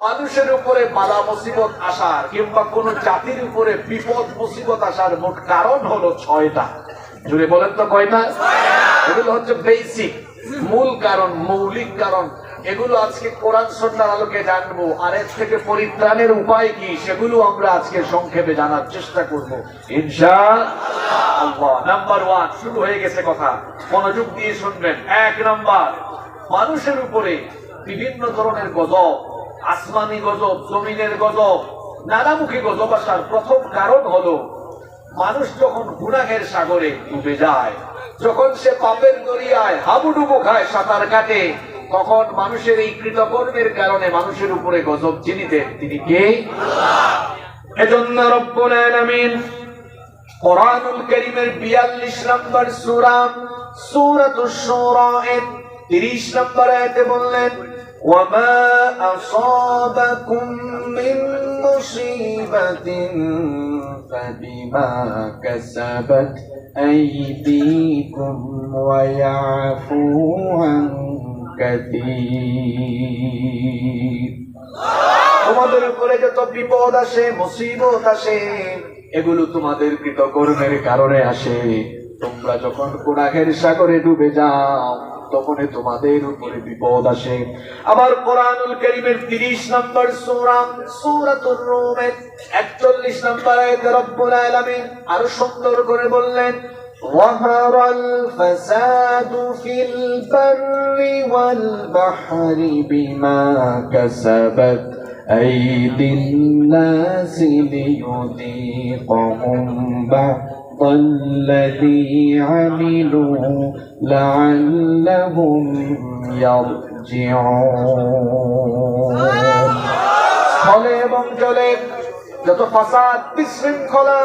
মানুষের উপরে বালা মুসিবত আসার কিংবা কোন জাতির উপরে বিপদ, মুসিবত আসার মোট কারণ হলো ছয়টা। জুড়ে বলেন তো কয়টা? এগুলো হচ্ছে বেসিক মূল কারণ, মৌলিক কারণ। এগুলো আজকে কোরআন সন্ন্যার আলোকে জানব। আর এর থেকে পরিত্রাণের উপায় কি, সেগুলো আমরা আজকে সংক্ষেপে জানার চেষ্টা করব। নাম্বার ওয়ান শুরু হয়ে গেছে কথা। মনোযোগ দিয়ে শুনবেন। এক নাম্বার, মানুষের উপরে বিভিন্ন ধরনের গজব আসমানি গজব, জমিনের গজব, নানামুখী গজব আসার প্রথম কারণ হলো, মানুষ যখন গুনাহের সাগরে ডুবে যায়, যখন সে পাপের দরিয়ায় হাবুডুবু খায় সাঁতার কাটে, তখন মানুষের এই কৃতকর্মের কারণে মানুষের উপরে গজব দেন তিনি কে? এজন্য রব্বুল আলামিন কোরআনুল কারীমের 42 নম্বর সূরা, সূরাতুশ শুরা এর 30 নম্বর আয়াতে বললেন وما أصابكم من مصيبة فبما كسبت أيديكم ويعفو عن كثير তোমাদের উপরে যত বিপদ আসে মুসিবত আসে এগুলো তোমাদের কৃতকর্মের কারণে আসে তোমরা যখন গুনাহের সাগরে ডুবে যাও তখনই তোমাদের উপরে বিপদ আসে আবার কোরআনুল কারীমের 30 নম্বর সূরা সূরাতুর রুমের 41 নম্বর আয়াতে রব্বুল আলামিন আরো সুন্দর করে বললেন ظهر الفساد في البر والبحر بما كسبت أيدي الناس ليذيقهم بعض الذي عملوا لعلهم يرجعون স্থলে এবং জলে যত ফাসাদ বিশৃঙ্খলা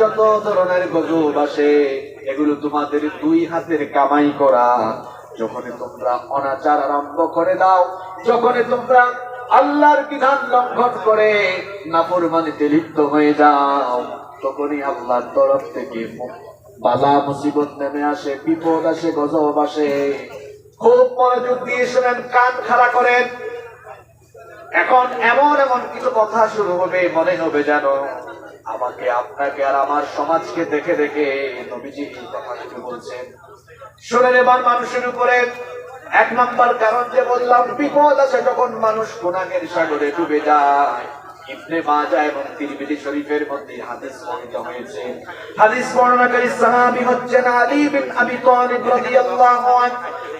যত ধরনের গজব আসে এগুলো তোমাদের দুই হাতের কামাই করা যখনই তোমরা অনাচার আরম্ভ করে দাও যখনই তোমরা আল্লাহর বিধান লঙ্ঘন করে নাফরমানিতে লিপ্ত হয়ে যাও তখনই আল্লাহর তরফ থেকে। বালা মুসিবত নেমে আসে, বিপদ আসে, গজব আসে। খুব মনোযোগ দিয়ে শোনেন, কান খাড়া করেন। এখন এমন এমন কিছু কথা শুরু হবে, মনে হবে যেন আমাকে, আপনাকে আর আমার সমাজকে দেখে দেখে নবীজি এই কথাগুলো বলছেন। শুনে এবার মানুষের উপরে এক নম্বর কারণ যে বললাম, বিপদ আছে যখন মানুষ গুনাহের সাগরে ডুবে যায়। হাদিস বর্ণিত হয়েছে। হচ্ছেন আলী বিন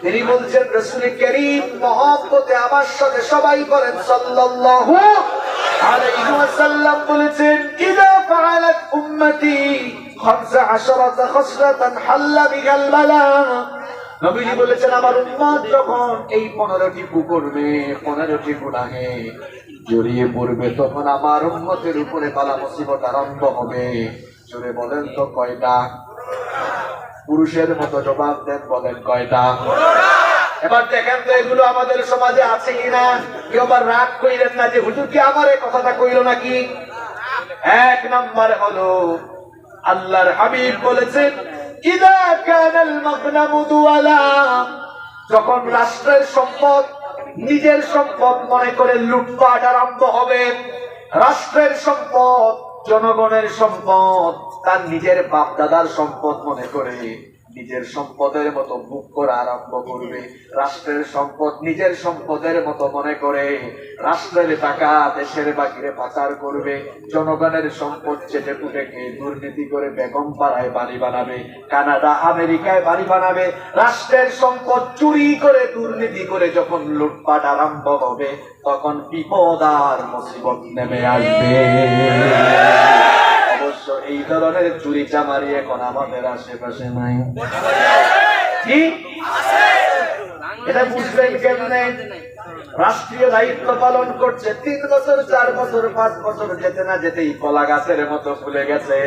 তিনি বলছেন, রাসূল করিম মহব্বতে আমার সাথে সবাই বলেন সাল্লাল্লাহু আলাইহি বলেছেন, ইদা ফাআলাত উম্মতি 15 খসরাতান হাল্লা বিগাল বালা। নবীজি বলেছেন, আমার উম্মত যখন এই পনেরোটি কুকর্মে পনেরোটি গুনাহে জড়িয়ে পড়বে, তখন আমার উম্মতের উপরে বালা মুসিবত আরম্ভ হবে। জোরে বলেন তো, কয়টা? পুরুষের মতো জবাব দেন, বলেন কয়টা? এবার দেখেন তো এগুলো আমাদের সমাজে আছে কিনা? কেউ আবার রাগ কইলেন না যে, হুজুর কি আমার কথাটা কইলো নাকি? এক নম্বরে হলো, আল্লাহর হাবিব বলেছেন যখন রাষ্ট্রের সম্পদ, নিজের সম্পদ মনে করে লুটপাট আরম্ভ হবে, রাষ্ট্রের সম্পদ, জনগণের সম্পদ, তার নিজের বাপ দাদার সম্পদ মনে করে। নিজের সম্পদের মতো ভোগ করা আরম্ভ করবে। রাষ্ট্রের সম্পদ নিজের সম্পদের মতো মনে করে। রাষ্ট্রের টাকা দেশের বাকিরে পাচার করবে। জনগণের সম্পদ চেটে পুটে খেয়ে দুর্নীতি করে বেগম পাড়ায় বাড়ি বানাবে। কানাডা, আমেরিকায় বাড়ি বানাবে। রাষ্ট্রের সম্পদ চুরি করে, দুর্নীতি করে যখন লুটপাট আরম্ভ হবে, তখন বিপদ আর মুসিবত নেমে আসবে। এই ধরনের চুরি চামারি এখন আমাদের আশেপাশে নাই। কি? এটা বুঝবেন কেমনে? রাষ্ট্রীয় দায়িত্ব পালন করছে। তিন বছর, চার বছর, পাঁচ বছর যেতে না যেতেই কলা গাছের মতো ফুলে গেছে।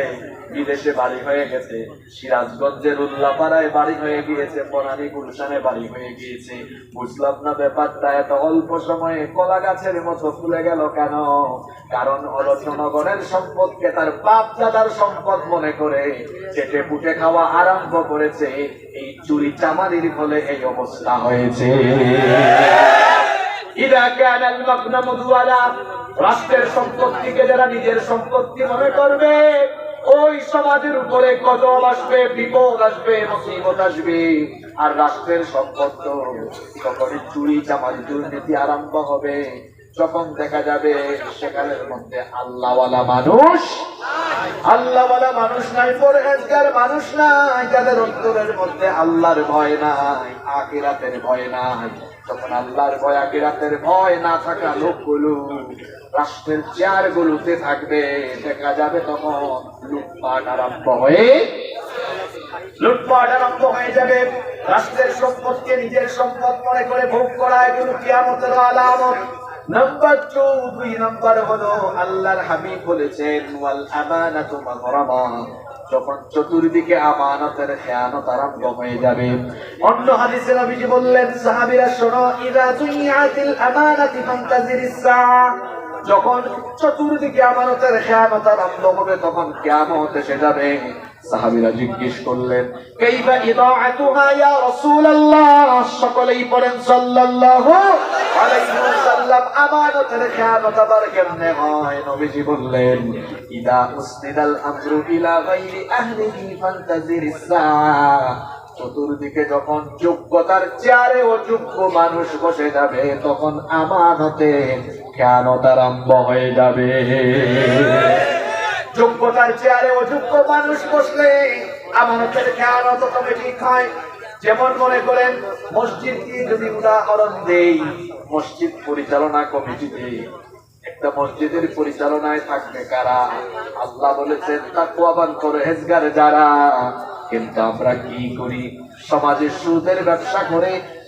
বিদেশে বাড়ি হয়ে গেছে। সিরাজগঞ্জের উল্লাপাড়ায় বাড়ি হয়ে গিয়েছে। বনানী গুলশানে বাড়ি হয়ে গিয়েছে। বুঝলাম না ব্যাপারটা, এত অল্প সময়ে কলা গাছের মতো ফুলে গেল কেন? কারণ হলো সম্পদকে তার বাপ দাদার সম্পদ মনে করে চেটে পুটে খাওয়া আরম্ভ করেছে। এই চুরি চামারির ফলে এই অবস্থা হয়েছে। রাষ্ট্রের সম্পত্তিকে যারা নিজের সম্পত্তি মনে করবে, ওই সমাজের উপরে গজব আসবে, বিপদ আসবে, মুসিবত আসবে। আর রাষ্ট্রের সম্পদ তখনই চুরি, চামারি, দুর্নীতি আরম্ভ হবে। যখন দেখা যাবে সেখানের মধ্যে আল্লাহওয়ালা মানুষ আল্লাহওয়ালা মানুষ নাই, পরহেজগার মানুষ নাই, যাদের অন্তরের মধ্যে আল্লাহর ভয় নাই, আখিরাতের ভয় নাই। তখন আল্লাহর ভয়, আখিরাতের ভয় না থাকা লোকগুলো রাষ্ট্রের চেয়ার গুলোতে থাকবে, দেখা যাবে তখন লুটপাট আরম্ভ হয়ে, লুটপাট আরম্ভ হয়ে যাবে। রাষ্ট্রের সম্পদকে নিজের সম্পদ মনে করে ভোগ করা এগুলো কিয়ামতের আলামত। নাম্বার টু দুই নাম্বার হলো আল্লাহর বলেছেন, ওয়াল যখন চতুর্দিকে আমানতের খেয়ানত আরম্ভ হয়ে যাবে। অন্য বললেন, সাহাবীরা, শোনো আমানাতি যখন চতুর্দিকে আমানতের খেয়ানত আরম্ভ হবে, তখন কিয়ামত এসে যাবে। সাহাবীরা জিজ্ঞেস করলেন, কাইফা ইদাআতুহা ইয়া রাসূলুল্লাহ সকলেই পড়েন সাল্লাল্লাহু আলাইহি খেয়ানত আবার কেমনে হয়? নবীজি বললেন, ইদা আমরু ইলা আহলিহি ফান্তাজিরিস সাআ চতুর্দিকে যখন যোগ্যতার চেয়ারে অযোগ্য মানুষ বসে যাবে, তখন আমানতে খেয়ানত আরম্ভ হয়ে যাবে। যোগ্যতার চেয়ারে অযোগ্য মানুষ বসলে আমানতের খেয়ানত তবে ঠিক হয়। যেমন মনে করেন মসজিদ কি যদি উদাহরণ দেই মসজিদ পরিচালনা কমিটিতে, একটা মসজিদের পরিচালনায় থাকবে কারা? আল্লাহ বলেছেন তাকুয়াবান করে হেজগারে যারা। কিন্তু আমরা কি করি? সমাজে সুদের ব্যবসা করে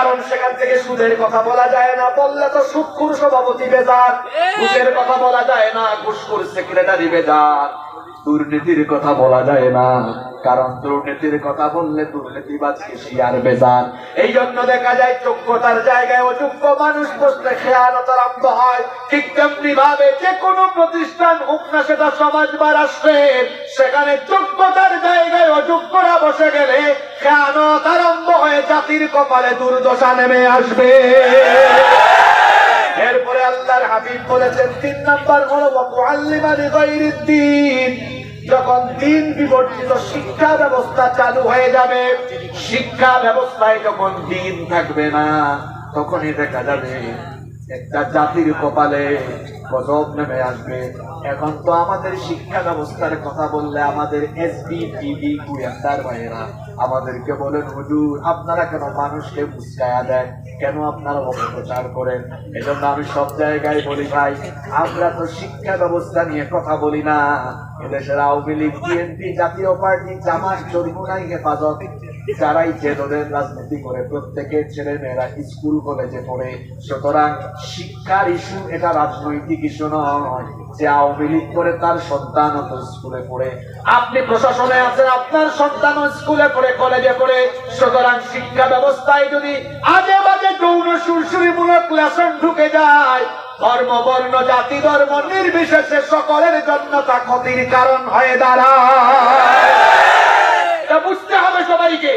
কারণ সেখান থেকে সুদের কথা বলা যায় না বললে তো সুৎকুর সভাপতি বেজার। ঘুষের কথা বলা যায় না ঘুষখুর সেক্রেটারি বেজার। দুর্নীতির কথা বলা যায় না কারণ দুর্নীতির কথা বললে দুর্নীতিবাজ শিয়ার বেজার। এই জন্য দেখা যায় যোগ্যতার জায়গায় অযোগ্য মানুষ বসলে খেয়ানত আরম্ভ হয়। ঠিক তেমনি ভাবে যে কোনো প্রতিষ্ঠান হোক না সেটা সমাজ বা রাষ্ট্রের সেখানে যোগ্যতার জায়গায় অযোগ্যরা বসে গেলে জাতির কপালে দুর্দশা নেমে আসবে। এরপরে আল্লাহর হাবিব বলেছেন, তিন নাম্বার হলো মুআল্লিমানি গায়রিদ দ্বীন যখন দিন বিবর্জিত শিক্ষা ব্যবস্থা চালু হয়ে যাবে, শিক্ষা ব্যবস্থায় যখন দিন থাকবে না, তখনই দেখা যাবে একটা জাতির কপালে গজব নেমে আসবে। এখন তো আমাদের শিক্ষা ব্যবস্থার কথা বললে আমাদের এসবি টিভি কুয়ান্তার ভাইয়েরা আমাদেরকে বলেন, হুজুর, আপনারা কেন মানুষকে মুস্কায়া দেন? কেন আপনারা অপপ্রচার করেন? এজন্য আমি সব জায়গায় বলি, ভাই, আমরা তো শিক্ষা ব্যবস্থা নিয়ে কথা বলি না। বিএনপি জাতীয় পার্টি জামাত হেফাজত যারাই যে রাজনীতি করে, প্রত্যেকের ছেলে মেয়েরা স্কুল, কলেজে পড়ে। সুতরাং শিক্ষার ইস্যু এটা রাজনৈতিক ইস্যু নয় যে আওয়ামী লীগ করে তার সন্তান তো স্কুলে পড়ে। আপনি প্রশাসনে আছেন, আপনার সন্তান স্কুলে পড়ে, কলেজে পড়ে। সুতরাং শিক্ষা ব্যবস্থায় যদি আজে বাজে যৌন সুরসুরিমূলক লেসন ঢুকে যায় ধর্ম, বর্ণ, জাতি, ধর্ম নির্বিশেষে সকলের জন্য তা ক্ষতির কারণ হয়ে এটা বুঝতে হবে সবাইকে।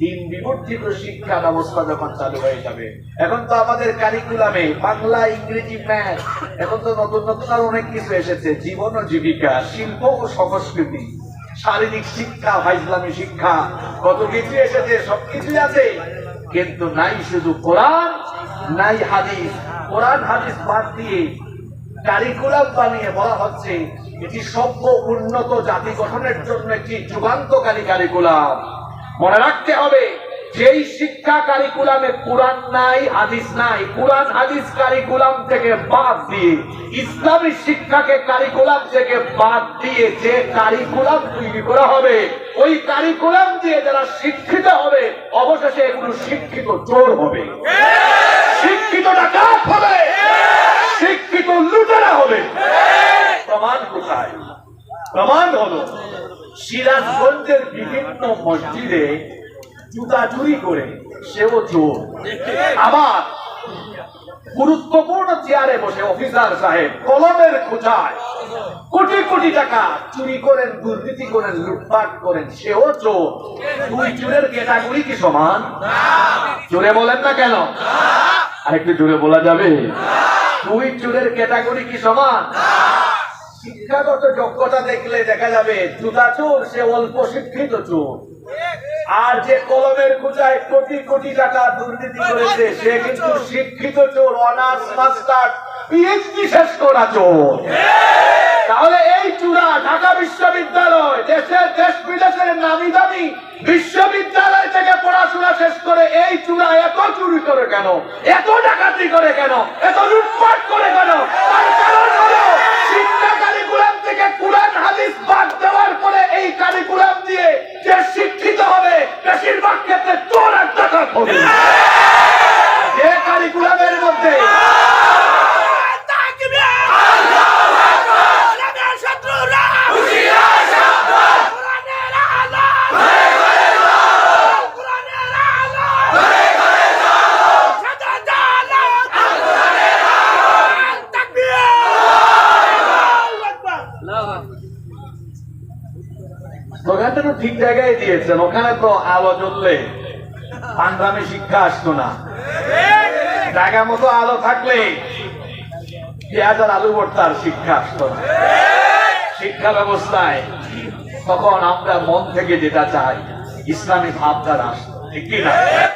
দিন বিবর্জিত শিক্ষা ব্যবস্থা যখন চালু হয়ে যাবে, এখন তো আমাদের কারিকুলামে বাংলা, ইংরেজি ম্যাথ এখন তো নতুন নতুন আর অনেক কিছু এসেছে, জীবন ও জীবিকা, শিল্প ও সংস্কৃতি, শারীরিক শিক্ষা, ভাইসলামী শিক্ষা, কত কিছু এসেছে, সবকিছুই আছে। কিন্তু নাই শুধু কোরআন, নাই হাদিস। কোরআন, হাদিস বাদ দিয়ে কারিকুলাম বানিয়ে বলা হচ্ছে, এটি সভ্য উন্নত জাতি গঠনের জন্য একটি যুগান্তকারী কারিকুলাম মনে রাখতে হবে যেই শিক্ষা কারিকুলামে কোরআন নাই, হাদিস নাই, কোরআন, হাদিস কারিকুলাম থেকে বাদ দিয়ে, ইসলামী শিক্ষাকে কারিকুলাম থেকে বাদ দিয়ে যে কারিকুলাম তৈরি করা হবে, ওই কারিকুলাম দিয়ে যারা শিক্ষিত হবে, অবশেষে এগুলো শিক্ষিত চোর হবে। শিক্ষিত ডাকাত হবে? শিক্ষিত লুটেরা হবে। প্রমাণ কোথায়? প্রমাণ হলো, সিরাজগঞ্জের বিভিন্ন মসজিদে জুতা চুরি করে, সেও চোর আবার গুরুত্বপূর্ণ চেয়ারে বসে অফিসার সাহেব কলমের খোঁজায় কোটি কোটি টাকা চুরি করেন, দুর্নীতি করেন, লুটপাট করেন, সেও চোর দুই চোরের ক্যাটাগরি কি সমান? জোরে বলেন না কেন? আরেকটু জোরে বলা যাবে? দুই চোরের ক্যাটাগরি কি সমান? শিক্ষাগত যোগ্যতা দেখলে দেখা যাবে জুতা চোর, সে অল্প শিক্ষিত চোর। আর যে কলমের খোঁজায় কোটি কোটি টাকা দুর্নীতি করেছে, সে কিন্তু শিক্ষিত চোর, অনার্স মাস্টার পিএইচডি শেষ করা চোর। তাহলে এই চূড়া ঢাকা বিশ্ববিদ্যালয় দেশের দেশ বিদেশের নামি দামি বিশ্ববিদ্যালয় থেকে পড়াশোনা শেষ করে এই চূড়া এত চুরি করে কেন এত ডাকাতি করে কেন এত লুটপাট করে কেন তার কারণ হলো শিক্ষা কারিকুলাম থেকে কুরআন হাদিস বাদ দেওয়ার পরে এই কারিকুলাম দিয়ে যে শিক্ষিত হবে বেশিরভাগ ক্ষেত্রে চোর আর ডাকাত হবে যে কারিকুলামের মধ্যে স্লোগানটা তো ঠিক জায়গায় দিয়েছেন, ওখানে তো আলো জ্বললে পান্ডামে শিক্ষা আসতো না। জায়গা মতো আলো থাকলে পেঁয়াজ আর আলু ভর্তার শিক্ষা আসতো না। শিক্ষা ব্যবস্থায় তখন আমরা মন থেকে যেটা চাই, ইসলামী ভাবধারা আসতো, ঠিক না?